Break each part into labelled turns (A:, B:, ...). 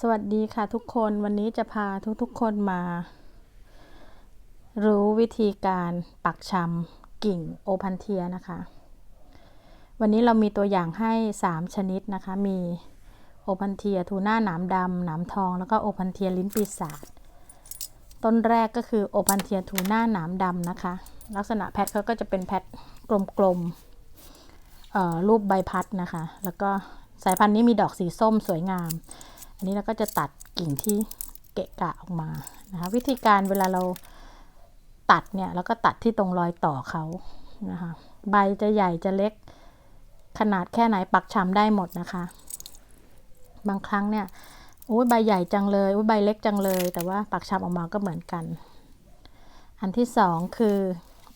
A: สวัสดีค่ะทุกคนวันนี้จะพาทุกๆคนมา รู้วิธีการปักชำกิ่งโอพันเทียนะคะ วันนี้เรามีตัวอย่างให้ 3 ชนิดนะคะ มีโอพันเทียทูน่าหนามดำหนามทอง แล้วก็โอพันเทียลิ้นปีศาจต้นแรกก็คือโอพันเทียทูน่าหนามดำนะคะ ลักษณะแพทเขาก็จะเป็นแพทกลมๆรูปใบพัดนะคะ แล้วก็สายพันธุ์นี้มีดอกสีส้มสวยงาม อันนี้เราก็จะตัดกิ่งที่เกะกะออกมานะคะวิธีการเวลาเราตัดเนี่ยแล้วก็ตัดที่ตรงรอยต่อเขานะคะใบจะใหญ่จะเล็กขนาดแค่ไหนปักชำได้หมดนะคะ บางครั้งเนี่ยโอ้ยใบใหญ่จังเลยโอ้ยใบเล็กจังเลย แต่ว่าปักชำออกมาก็เหมือนกัน อันที่สองคือ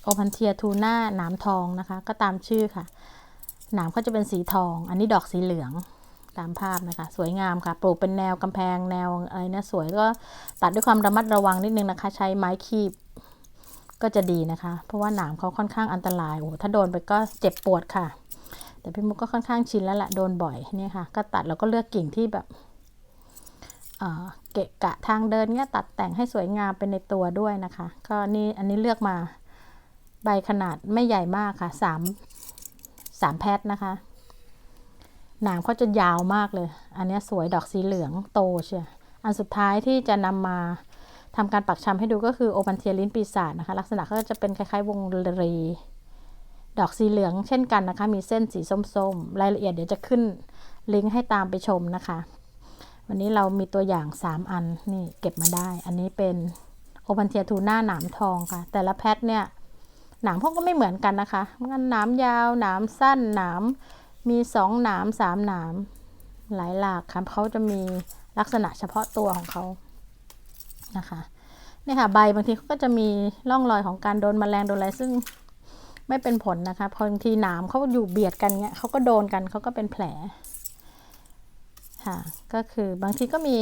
A: โอพันเทียทูน่าหนามทองนะคะ ก็ตามชื่อค่ะ หนามเขาจะเป็นสีทอง อันนี้ดอกสีเหลือง ตามภาพนะคะ สวยงามค่ะ ปลูกเป็นแนวกำแพงแนวอะไรนะสวยก็ตัดด้วยความระมัดระวังนิดนึงนะคะ ใช้ไม้คีบก็จะดีนะคะ เพราะว่าหนามเขาค่อนข้างอันตรายโอ้ถ้าโดนไปก็เจ็บปวดค่ะ แต่พี่มุกก็ค่อนข้างชินแล้วแหละโดนบ่อยเนี่ยค่ะ ก็ตัดแล้วก็เลือกกิ่งที่แบบเกะกะทางเดินเนี่ยตัดแต่งให้สวยงามเป็นในตัวด้วยนะคะ ก็นี่อันนี้เลือกมาใบขนาดไม่ใหญ่มากค่ะสามสามแพทนะคะ หนามเขาจะยาวมากเลย อันนี้สวยดอกสีเหลืองโตเชียอันสุดท้ายที่จะนำมาทำการปักชำให้ดูก็คือโอปันเทียลินปีศาจนะคะ ลักษณะเขาจะเป็นคล้ายๆ วงรี ดอกสีเหลืองเช่นกันนะคะ มีเส้นสีส้มๆ รายละเอียดเดี๋ยวจะขึ้นลิงก์ให้ตามไปชมนะคะ วันนี้เรามีตัวอย่าง 3 อันนี่เก็บมาได้ อันนี้เป็นโอปันเทียทูน่าหนามทองค่ะ แต่ละแพทเนี่ยหนามพวกก็ไม่เหมือนกันนะคะมันหนามยาวหนามสั้นหนาม มีสองหนามสามหนามหลายหลากค่ะเขาจะมีลักษณะเฉพาะตัวของเขานะคะนี่ค่ะใบบางทีเขาก็จะมีร่องรอยของการโดนมแมลงโดนอะไรซึ่งไม่เป็นผลนะคะพอบางทีหนามเขาอยู่เบียดกันเงี้ยเขาก็โดนกันเขาก็เป็นแผลค่ะก็คือบางทีก็มี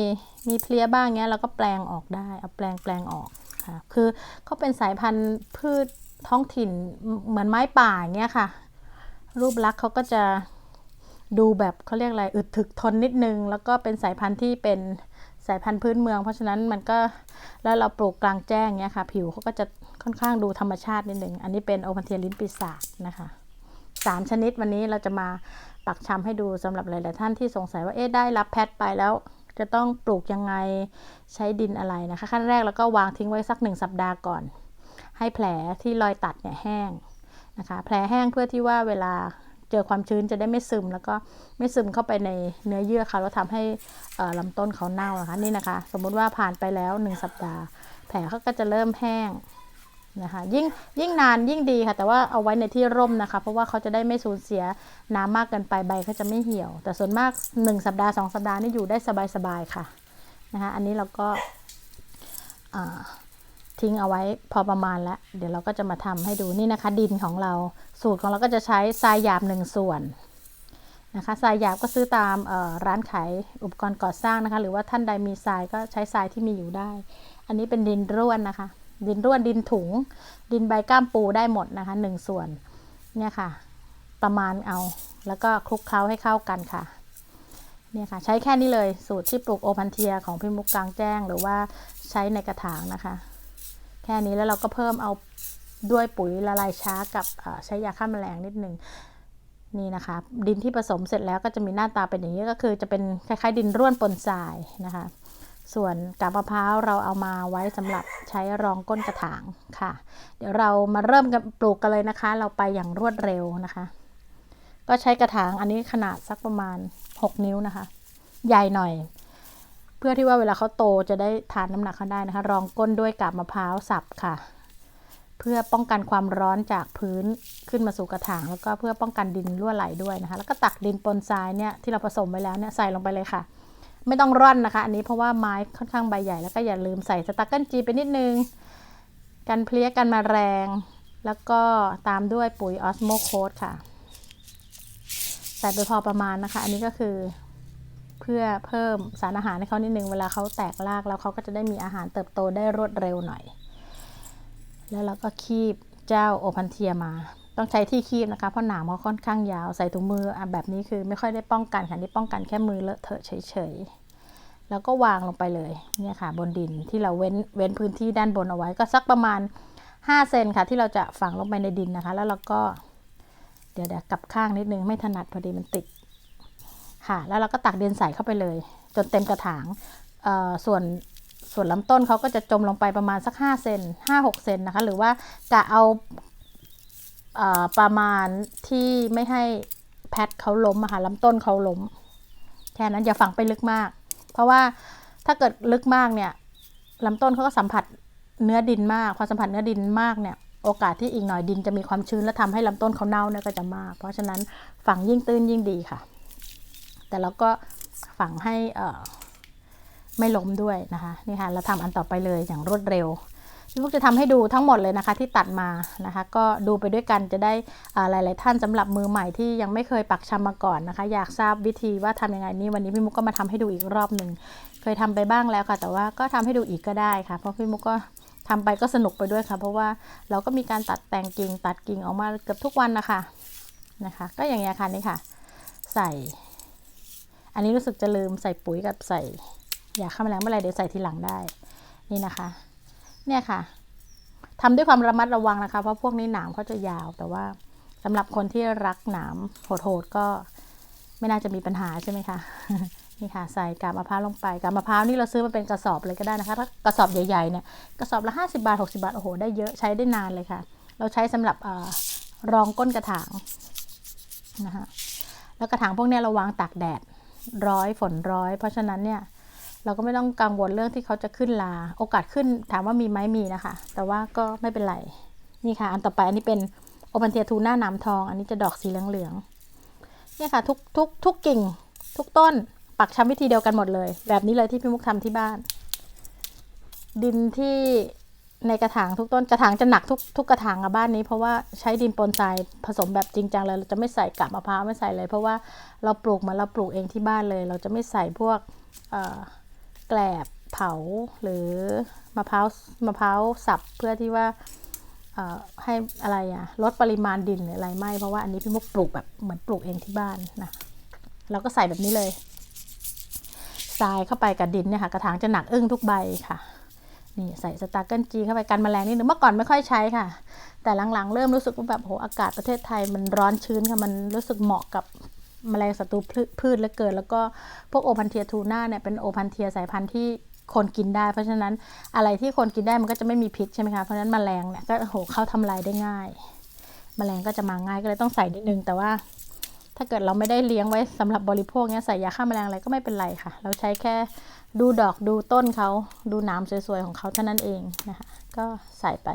A: มีเพลี้ยบ้างเงี้ยเราก็แปลงออกได้เอาแปลงแปลงออกค่ะคือเขาเป็นสายพันธุ์พืชท้องถิ่นเหมือนไม้ป่าเงี้ยค่ะ รูปลักษณ์เขาก็จะดูแบบเขาเรียกอะไรอึดถึกทนนิดนึง แล้วก็เป็นสายพันธุ์ที่เป็นสายพันธุ์พื้นเมือง เพราะฉะนั้นมันก็แล้วเราปลูกกลางแจ้งเนี้ยค่ะ ผิวเขาก็จะค่อนข้างดูธรรมชาตินิดหนึ่ง อันนี้เป็นโอพันเทียลินปีศาจนะคะสามชนิดวันนี้เราจะมาปักชำให้ดูสำหรับหลาย ๆ ท่านที่สงสัยว่าเอ๊ะได้รับแพทไปแล้ว จะต้องปลูกยังไงใช้ดินอะไรนะคะ ขั้นแรกแล้วก็วางทิ้งไว้สักหนึ่งสัปดาห์ก่อน ให้แผลที่รอยตัดเนี่ยแห้ง นะคะแผลแห้งเพื่อที่ว่าเวลาเจอความชื้นจะได้ไม่ซึม แล้วก็ไม่ซึมเข้าไปในเนื้อเยื่อเขาแล้วทำให้ลำต้นเขาเน่านะคะนี่นะคะ สมมุติว่าผ่านไปแล้ว 1 สัปดาห์ แผลเขาก็จะเริ่มแห้งนะคะยิ่งยิ่งนานยิ่งดีค่ะ แต่ว่าเอาไว้ในที่ร่มนะคะ เพราะว่าเขาจะได้ไม่สูญเสียน้ำมากเกินไปใบเขาจะไม่เหี่ยว แต่ส่วนมาก 1 สัปดาห์ 2 สัปดาห์นี่อยู่ได้สบายๆค่ะนะคะอันนี้เราก็ ทิ้งเอาไว้พอประมาณแล้วเดี๋ยวเราก็จะมาทำให้ดูนี่นะคะ ดินของเราสูตรของเราก็จะใช้ทรายหยาบหนึ่งส่วนนะคะทรายหยาบก็ซื้อตามร้านขายอุปกรณ์ก่อสร้างนะคะ หรือว่าท่านใดมีทรายก็ใช้ทรายที่มีอยู่ได้ อันนี้เป็นดินร่วนนะคะ ดินร่วนดินถุง ดินใบก้ามปูได้หมดนะคะหนึ่งส่วนเนี่ยค่ะ ประมาณเอาแล้วก็คลุกเคล้าให้เข้ากันค่ะเนี่ยค่ะใช้แค่นี้เลยสูตรที่ปลูกโอพันเทียของพี่มุกกลางแจ้ง หรือว่าใช้ในกระถางนะคะ ค่นี้แล้วเราก็เพิ่มเอาด้วยปุ๋ยละลายช้ากับใช้ยาฆ่าแมลงนิดนึงนี่นะคะ ดินที่ผสมเสร็จแล้วก็จะมีหน้าตาเป็นอย่างนี้ก็คือจะเป็นคล้ายๆ ดินร่วนปนทรายนะคะ ส่วนกาบมะพร้าวเราเอามาไว้สำหรับใช้รองก้นกระถางค่ะ เดี๋ยวเรามาเริ่มกันปลูกกันเลยนะคะ เราไปอย่างรวดเร็วนะคะ ก็ใช้กระถางอันนี้ขนาดสักประมาณ 6 นิ้วนะคะ ใหญ่หน่อย เพื่อที่ว่าเวลาเขาโตจะได้ทานน้ำหนักเขาได้นะคะ รองก้นด้วยกาบมะพร้าวสับค่ะ เพื่อป้องกันความร้อนจากพื้นขึ้นมาสู่กระถาง แล้วก็เพื่อป้องกันดินรั่วไหลด้วยนะคะ แล้วก็ตักดินปนทรายเนี่ยที่เราผสมไว้แล้วเนี่ยใส่ลงไปเลยค่ะ ไม่ต้องร่อนนะคะ อันนี้เพราะว่าไม้ค่อนข้างใบใหญ่แล้วก็อย่าลืมใส่สตักเกิลจีไปนิดนึงกันเพลี้ยกันมาแรง แล้วก็ตามด้วยปุ๋ยออสโมโคดค่ะใส่ไปพอประมาณนะคะ อันนี้ก็คือ เพื่อเพิ่มสารอาหารให้เขานิดนึงเวลาเขาแตกรากแล้วเขาก็จะได้มีอาหารเติบโตได้รวดเร็วหน่อย แล้วเราก็คีบเจ้าโอพันเทียมา ต้องใช้ที่คีบนะคะเพราะหนามเขาค่อนข้างยาวใส่ถุงมือแบบนี้คือไม่ค่อยได้ป้องกันค่ะนี่ป้องกันแค่มือเลอะเทอะเฉยๆแล้วก็วางลงไปเลยเนี่ยค่ะบนดินที่เราเว้นเว้นพื้นที่ด้านบนเอาไว้ก็สักประมาณ5เซนค่ะที่เราจะฝังลงไปในดินนะคะ แล้วเราก็เดี๋ยวเดี๋ยวกลับข้างนิดนึงไม่ถนัดพอดีมันติด ค่ะ แล้วเราก็ตักดินใส่เข้าไปเลย จนเต็มกระถางส่วนส่วนลำต้นเขาก็จะจมลงไปประมาณสัก5เซน5-6เซนนะคะ หรือว่าจะเอาเอ่อประมาณที่ไม่ให้แพทเขาล้มอะค่ะลำต้นเขาล้ม แค่นั้นอย่าฝังไปลึกมาก เพราะว่าถ้าเกิดลึกมากเนี่ยลำต้นเขาก็สัมผัสเนื้อดินมาก พอสัมผัสเนื้อดินมากเนี่ย โอกาสที่อีกหน่อยดินจะมีความชื้นและทำให้ลำต้นเขาเน่าเนี่ยก็จะมาก เพราะฉะนั้นฝังยิ่งตื้นยิ่งดีค่ะ แต่เราก็ฝังให้ไม่ล้มด้วยนะคะนี่ค่ะเราทำอันต่อไปเลยอย่างรวดเร็วพี่พุกจะทำให้ดูทั้งหมดเลยนะคะที่ตัดมานะคะ ก็ดูไปด้วยกันจะได้หลาย ๆ ท่านสำหรับมือใหม่ที่ยังไม่เคยปักชำมาก่อนนะคะ อยากทราบวิธีว่าทำยังไงนี่วันนี้พี่มุกก็มาทำให้ดูอีกรอบหนึ่งเคยทำไปบ้างแล้วค่ะ แต่ว่าก็ทำให้ดูอีกก็ได้ค่ะ เพราะพี่มุกก็ทำไปก็สนุกไปด้วยค่ะ เพราะว่าเราก็มีการตัดแต่งกิ่งตัดกิ่งออกมาเกือบทุกวันนะคะนะคะ ก็อย่างเงี้ยค่ะนี่ค่ะ ใส่ อันนี้รู้สึกจะลืมใส่ปุ๋ยกับใส่ยาฆ่าแมลงเมื่อไรเดี๋ยวใส่ทีหลังได้ นี่นะคะ เนี่ยค่ะทำด้วยความระมัดระวังนะคะ เพราะพวกนี้หนามเขาจะยาว แต่ว่าสำหรับคนที่รักหนามโหดๆก็ไม่น่าจะมีปัญหาใช่ไหมคะนี่ค่ะใส่กาบมะพร้าวลงไปกาบมะพร้าวนี่เราซื้อมาเป็นกระสอบเลยก็ได้นะคะถ้ากระสอบใหญ่ๆเนี่ยกระสอบละ 50 บาท 60 บาทโอ้โหได้เยอะใช้ได้นานเลยค่ะ เราใช้สำหรับอรองก้นกระถางนะคะแล้วกระถางพวกนี้เราวางตากแดด ร้อยฝนร้อย เพราะฉะนั้นเนี่ยเราก็ไม่ต้องกังวลเรื่องที่เขาจะขึ้นลา โอกาสขึ้นถามว่ามีไหมมีนะคะ แต่ว่าก็ไม่เป็นไร นี่ค่ะ อันต่อไปอันนี้เป็นโอปันเทียทูน่าน้ำทอง อันนี้จะดอกสีเหลืองๆเนี่ยค่ะทุกทุกทุกกิ่ง ทุกต้นปักชำวิธีเดียวกันหมดเลย แบบนี้เลยที่พี่มุกทำที่บ้าน ดินที่ ในกระถางทุกต้นกระถางจะหนักทุกทุกกระถางอะบ้านนี้ เพราะว่าใช้ดินปนทรายผสมแบบจริงจังเลยเราจะไม่ใส่กาบมะพร้าวไม่ใส่เลย เพราะว่าเราปลูกมาเราปลูกเองที่บ้านเลย เราจะไม่ใส่พวกแกลบเผาหรือมะพร้าวมะพร้าวสับเพื่อที่ว่าให้อะไรอะลดปริมาณดินหรืออะไรไม่เพราะว่าอันนี้พี่มุกปลูกแบบเหมือนปลูกเองที่บ้านนะเราก็ใส่แบบนี้เลยทรายเข้าไปกับดินเนี่ยค่ะกระถางจะหนักอึ้งทุกใบค่ะ นี่ใส่สตาร์เกิลจีเข้าไปกันแมลงนิดนึงเมื่อก่อนไม่ค่อยใช้ค่ะ แต่หลังๆ เริ่มรู้สึกว่าแบบโหอากาศประเทศไทยมันร้อนชื้นค่ะมันรู้สึกเหมาะกับแมลงศัตรูพืชเหลือเกิน แล้วก็พวกโอพันเทียทูน่าเนี่ยเป็นโอพันเทียสายพันธุ์ที่คนกินได้ เพราะฉะนั้นอะไรที่คนกินได้มันก็จะไม่มีพิษใช่ไหมคะเพราะฉะนั้นแมลงเนี่ยก็โหเข้าทำลายได้ง่ายแมลงก็จะมาง่ายก็เลยต้องใส่นิดนึงแต่ว่า ถ้าเกิดเราไม่ได้เลี้ยงไว้สำหรับบริโภคเนี่ยใส่ยาฆ่าแมลงอะไรก็ไม่เป็นไรค่ะ เราใช้แค่ดูดอกดูต้นเขาดูหน้ำสวยๆของเขาเท่านั้นเองนะคะ ก็ใส่ไป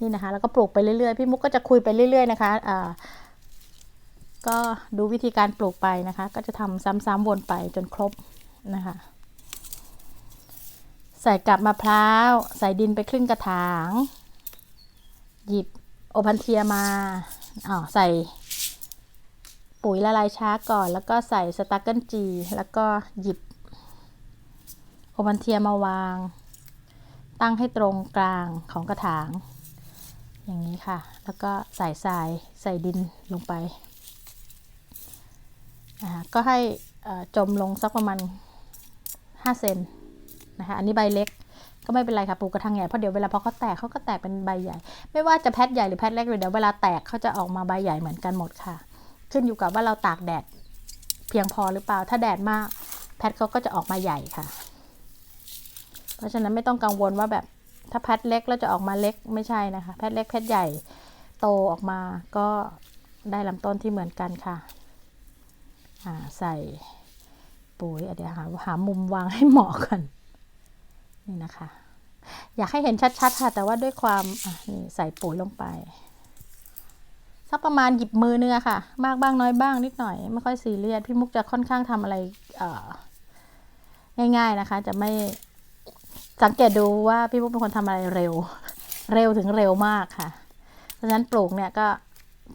A: นี่นะคะ แล้วก็ปลูกไปเรื่อยๆพี่มุกก็จะคุยไปเรื่อย ๆ นะคะอ่าก็ดูวิธีการปลูกไปนะคะ ก็จะทำซ้ำๆวนไปจนครบนะคะ ใส่กับมะพร้าว ใส่ดินไปครึ่งกระถาง หยิบโอพันเทียมาอ๋อใส่ ปุ๋ยละลายช้าก่อน แล้วก็ใส่สตาร์เกิลจี แล้วก็หยิบโอพันเทียมาวาง ตั้งให้ตรงกลางของกระถาง อย่างนี้ค่ะ แล้วก็ใส่ทรายใส่ดินลงไปนะคะก็ให้จมลงสักประมาณ 5 เซนนะคะอันนี้ใบเล็กก็ไม่เป็นไรค่ะปลูกกระถางใหญ่เพราะเดี๋ยวเวลาพอเขาแตกเขาก็แตกเป็นใบใหญ่ ไม่ว่าจะแพทใหญ่หรือแพทเล็กเดี๋ยวเวลาแตกเขาจะออกมาใบใหญ่เหมือนกันหมดค่ะ ขึ้นอยู่กับว่าเราตากแดด เพียงพอหรือเปล่า ถ้าแดดมาก แพทเขาก็จะออกมาใหญ่ค่ะ เพราะฉะนั้นไม่ต้องกังวลว่าแบบถ้าแพทเล็กแล้วจะออกมาเล็กไม่ใช่นะคะ แพทเล็กแพทใหญ่โตออกมาก็ได้ลำต้นที่เหมือนกันค่ะใส่ปุ๋ยเดี๋ยวหาหามุมวางให้เหมาะกันนี่นะคะ อยากให้เห็นชัดๆค่ะ แต่ว่าด้วยความนี่ใส่ปุ๋ยลงไป สักประมาณหยิบมือเนื้อค่ะ มากบ้างน้อยบ้างนิดหน่อย ไม่ค่อยซีเรียสพี่มุกจะค่อนข้างทำอะไรง่าย ๆนะคะ จะไม่สังเกตดูว่าพี่มุกเป็นคนทำอะไรเร็ว เร็วถึงเร็วมากค่ะ เพราะฉะนั้นปลูกเนี่ยก็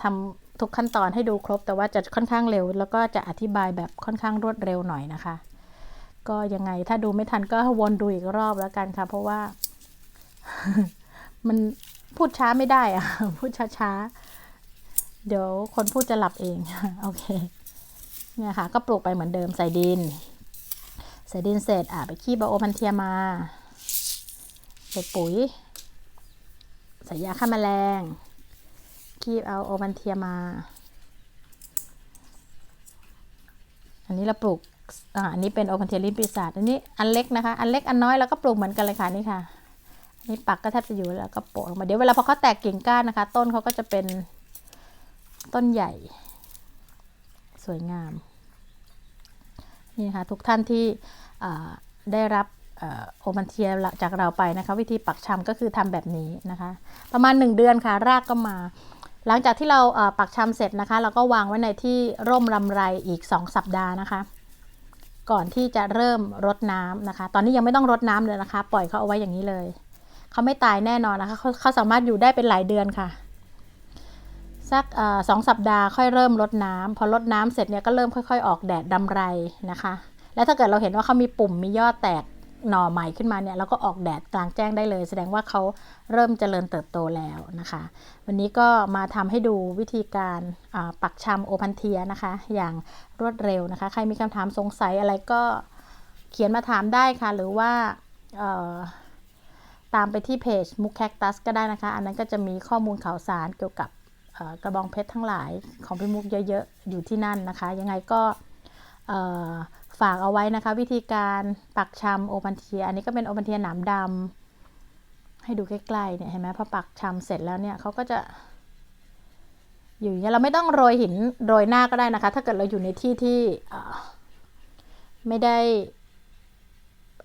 A: ทำทุกขั้นตอนให้ดูครบ แต่ว่าจะค่อนข้างเร็ว แล้วก็จะอธิบายแบบค่อนข้างรวดเร็วหน่อยนะคะ ก็ยังไงถ้าดูไม่ทันก็วนดูอีกรอบแล้วกันค่ะ เพราะว่ามันพูดช้าไม่ได้อะพูดช้าๆ เดี๋ยวคนพูดจะหลับเองโอเคเนี่ยค่ะ ก็ปลูกไปเหมือนเดิมใส่ดิน ใส่ดินเสร็จอะไปขี้บาโอพันเทียมาใส่ปุ๋ยใส่ยาฆ่าแมลงคีบเอาโอพันเทียมา อันนี้เราปลูกอ่าอันนี้เป็นโอพันเทียลิ้นปีศาจอันนี้อันเล็กนะคะ อันเล็กอันน้อยเราก็ปลูกเหมือนกันเลยค่ะนี่ค่ะอันนี้ปักก็แทบจะอยู่แล้วก็โปะลงมาเดี๋ยวเวลาพอเขาแตกกิ่งก้านนะคะ ต้นเขาก็จะเป็น ต้นใหญ่ สวยงาม นี่นะคะทุกท่านที่ได้รับอโอมันเทียจากเราไปนะคะ วิธีปักชำก็คือทำแบบนี้นะคะ ประมาณ 1 เดือนค่ะ รากก็มา หลังจากที่เราปักชำเสร็จนะคะ เราก็วางไว้ในที่ร่มรำไรอีก 2 สัปดาห์นะคะ ก่อนที่จะเริ่มรดน้ำนะคะ ตอนนี้ยังไม่ต้องรดน้ำเลยนะคะ ปล่อยเขาเอาไว้อย่างนี้เลยเขาไม่ตายแน่นอนนะคะเขาเขาสามารถอยู่ได้เป็นหลายเดือนค่ะ สักสองสัปดาห์ค่อยเริ่มรดน้ำพอรดน้ำเสร็จเนี่ยก็เริ่มค่อยๆ ออกแดดดำไรนะคะ แล้วถ้าเกิดเราเห็นว่าเขามีปุ่มมียอดแตกหน่อใหม่ขึ้นมาเนี่ยเราก็ออกแดดกลางแจ้งได้เลย แสดงว่าเขาเริ่มเจริญเติบโตแล้วนะคะ วันนี้ก็มาทำให้ดูวิธีการปักชำโอพันเทียนะคะ อย่างรวดเร็วนะคะ ใครมีคำถามสงสัยอะไรก็เขียนมาถามได้ค่ะ หรือว่าตามไปที่เพจมุกแคคตัสก็ได้นะคะ อันนั้นก็จะมีข้อมูลข่าวสารเกี่ยวกับ กระบองเพชรทั้งหลายของพี่มุกเยอะๆ อยู่ที่นั่นนะคะ ยังไงก็ฝากเอาไว้นะคะ วิธีการปักชำโอพันเทีย อันนี้ก็เป็นโอพันเทียหนามดำให้ดูใกล้ๆเนี่ยเห็นไหมพอปักชำเสร็จแล้วเนี่ยเขาก็จะ อยู่อย่างเงี้ยเราไม่ต้องโรยหินโรยหน้าก็ได้นะคะ ถ้าเกิดเราอยู่ในที่ที่ไม่ได้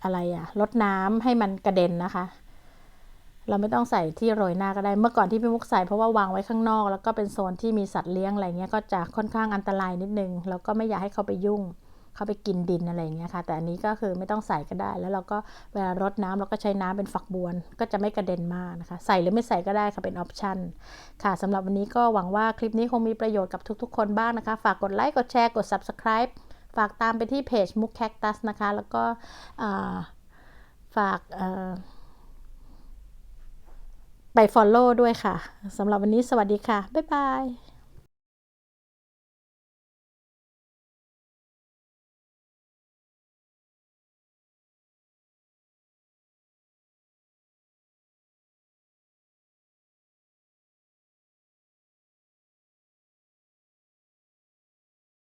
A: อะไรอะลดน้ำให้มันกระเด็นนะคะ เราไม่ต้องใส่ที่โรยหน้าก็ได้ เมื่อก่อนที่พี่มุกใส่เพราะว่าวางไว้ข้างนอก แล้วก็เป็นโซนที่มีสัตว์เลี้ยงอะไรเงี้ยก็จะค่อนข้างอันตรายนิดนึงแล้วก็ไม่อยากให้เขาไปยุ่งเขาไปกินดินอะไรเงี้ยค่ะ แต่อันนี้ก็คือไม่ต้องใส่ก็ได้ แล้วเราก็เวลารดน้ำเราก็ใช้น้ำเป็นฝักบัวก็จะไม่กระเด็นมากนะคะ ใส่หรือไม่ใส่ก็ได้ค่ะเป็นออปชั่นค่ะสำหรับวันนี้ก็หวังว่าคลิปนี้คงมีประโยชน์กับทุกๆ คนบ้างนะคะ ฝากกดไลค์กดแชร์กด subscribe ฝากตามไปที่เพจมุกแคคตัสนะคะ แล้วก็ฝากอ ไป Follow ด้วยค่ะสำหรับวันนี้สวัสดีค่ะ บ๊ายบาย